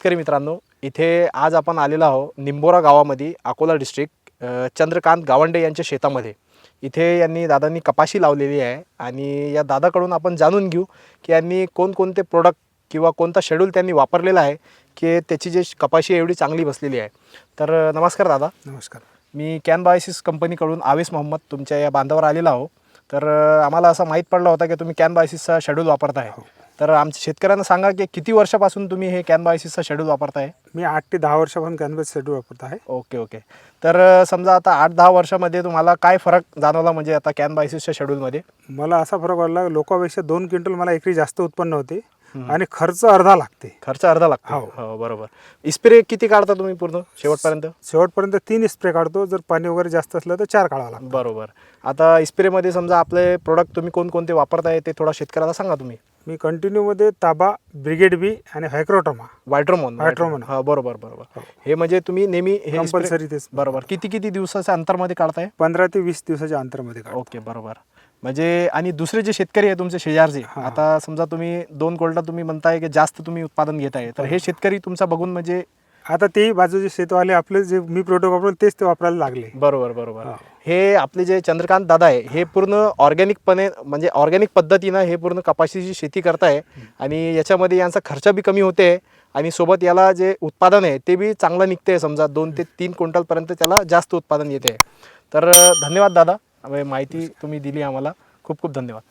शेतकरी मित्रांनो इथे आज आपण आलेलो आहो निंबोरा गावामध्ये अकोला डिस्ट्रिक्ट चंद्रकांत गावंडे यांच्या शेतामध्ये. इथे यांनी दादांनी कपाशी लावलेली आहे आणि या दादाकडून आपण जाणून घेऊ की यांनी कोणकोणते प्रोडक्ट किंवा कोणता शेड्यूल त्यांनी वापरलेला आहे की त्याची जे कपाशी एवढी चांगली बसलेली आहे. तर नमस्कार दादा. नमस्कार. मी कॅन बायोसिस कंपनीकडून आवेश मोहम्मद तुमच्या या बांधावर आलेला आहो तर आम्हाला असं माहीत पडलं होतं की तुम्ही कॅन बायोसिसचा शेड्यूल वापरताय. तर आमच्या शेतकऱ्यांना सांगा की किती वर्षापासून तुम्ही हे कॅन बायोसिसचा शेड्यूल वापरताय? मी आठ ते दहा वर्षापासून कॅनव्हस शेड्यूल वापरत आहे. Okay okay. तर समजा आता आठ दहा वर्षामध्ये तुम्हाला काय फरक जाणवला म्हणजे आता कॅन बायोसिसच्या शेड्यूलमध्ये मला असा फरक वाटला लोकांपेक्षा दोन क्विंटल मला एकरी जास्त उत्पन्न होते आणि खर्च अर्धा लागते. खर्च अर्धा लागतो? हो. हो बरोबर. स्प्रे किती काढता तुम्ही पूर्ण शेवटपर्यंत? शेवटपर्यंत तीन स्प्रे काढतो जर पाणी वगैरे जास्त असलं तर चार काढावं लागतं. बरोबर. आता स्प्रेमध्ये समजा आपले प्रोडक्ट तुम्ही कोणकोणते वापरताय ते थोडा शेतकऱ्याला सांगा तुम्ही. मी कंटिन्यूमध्ये ताबा ब्रिगेड बी आणि हायक्रोटोमा वायट्रोमोन Vitromon. हा बरोबर बरोबर. हे म्हणजे तुम्ही नेहमी हे कंपल्सरी तेच बरोबर. किती किती दिवसाच्या अंतरमध्ये काढताय? पंधरा ते वीस दिवसाच्या अंतरमध्ये काढतो. ओके बरोबर. म्हणजे आणि दुसरे जे शेतकरी आहे तुमचे शेजारचे. आता समजा तुम्ही दोन कोल्टा तुम्ही म्हणताय की जास्त तुम्ही उत्पादन घेताय तर हे शेतकरी तुमचा बघून म्हणजे आता तेही बाजूचे शेतवाले आपले जे मी प्रोडक्ट वापरतो तेच ते वापरायला लागले. बरोबर बरोबर. हे आपले जे चंद्रकांत दादा आहे हे पूर्ण ऑर्गॅनिकपणे म्हणजे ऑर्गॅनिक पद्धतीनं हे पूर्ण कपाशीची शेती करताय आणि याच्यामध्ये यांचा खर्च बी कमी होते आणि सोबत याला जे उत्पादन आहे ते बी चांगलं निघते समजा दोन ते तीन क्विंटलपर्यंत त्याला जास्त उत्पादन येते. तर धन्यवाद दादा. माहिती तुम्ही दिली आम्हाला. खूप खूप धन्यवाद.